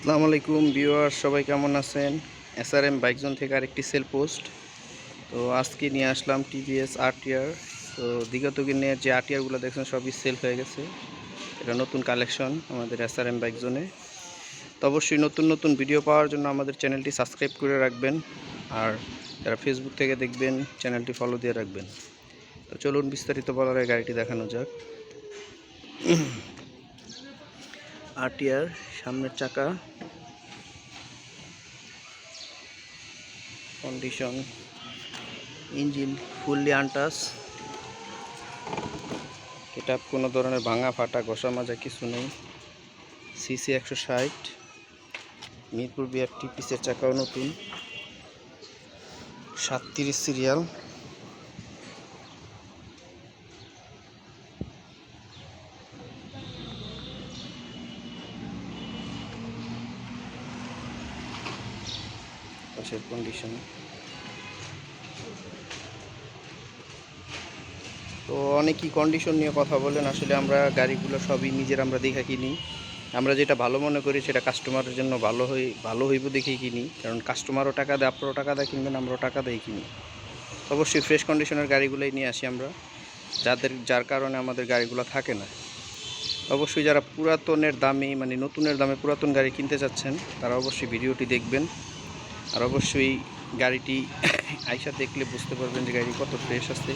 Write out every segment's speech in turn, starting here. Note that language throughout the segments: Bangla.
আসসালামু আলাইকুম ভিউয়ার সবাই কেমন আছেন? এসআরএম বাইক জোন থেকে আরেকটি সেল পোস্ট তো আজকে নিয়ে আসলাম টিভিএস আরটিআর তো বিগত দিনের যে আরটিআরগুলো দেখছেন, সবই সেল হয়ে গেছে। এটা নতুন কালেকশন আমাদের এসআরএম বাইক জোনে তো অবশ্যই নতুন নতুন ভিডিও পাওয়ার জন্য আমাদের চ্যানেলটি সাবস্ক্রাইব করে রাখবেন। আর যারা ফেসবুক থেকে দেখবেন, চ্যানেলটি ফলো দিয়ে রাখবেন। তো চলুন বিস্তারিত বলার গাড়িটি দেখানো যাক। আরটিআর সামনের চাকা। কন্ডিশন ইঞ্জিন ফুললি আনটাস এটা কোনো ধরনের ভাঙা ফাটা ঘষা মাজা কিছু নেই। সিসি একশো ষাট। মিরপুর বিআরটি পিসের চাকাও নতুন। সাতত্রিশ সিরিয়াল পাশের কন্ডিশন তো অনেকই কন্ডিশন নিয়ে কথা বলেন, আসলে আমরা গাড়িগুলো সবই নিজের আমরা দেখা কিনি। আমরা যেটা ভালো মনে করি সেটা কাস্টমারের জন্য ভালো হই, ভালো হইব দেখেই কিনি। কারণ কাস্টমারও টাকা দেয় আপনারও টাকা দেয় কিনবেন, আমরাও টাকা দিয়ে কিনি। অবশ্যই ফ্রেশ কন্ডিশনের গাড়িগুলোই নিয়ে আসি আমরা। যাদের, যার কারণে আমাদের গাড়িগুলো থাকে না। অবশ্যই যারা পুরাতনের দামে মানে নতুনের দামে পুরাতন গাড়ি কিনতে চাচ্ছেন, তারা অবশ্যই ভিডিওটি দেখবেন। আর অবশ্যই গাড়িটি আইসা দেখলে বুঝতে পারবেন যে গাড়ি কত ফ্রেশ আছে।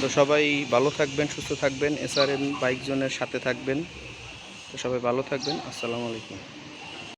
তো সবাই ভালো থাকবেন, সুস্থ থাকবেন এসআরএম বাইক জোনের সাথে থাকবেন। তো সবাই ভালো থাকবেন, আসসালামু আলাইকুম।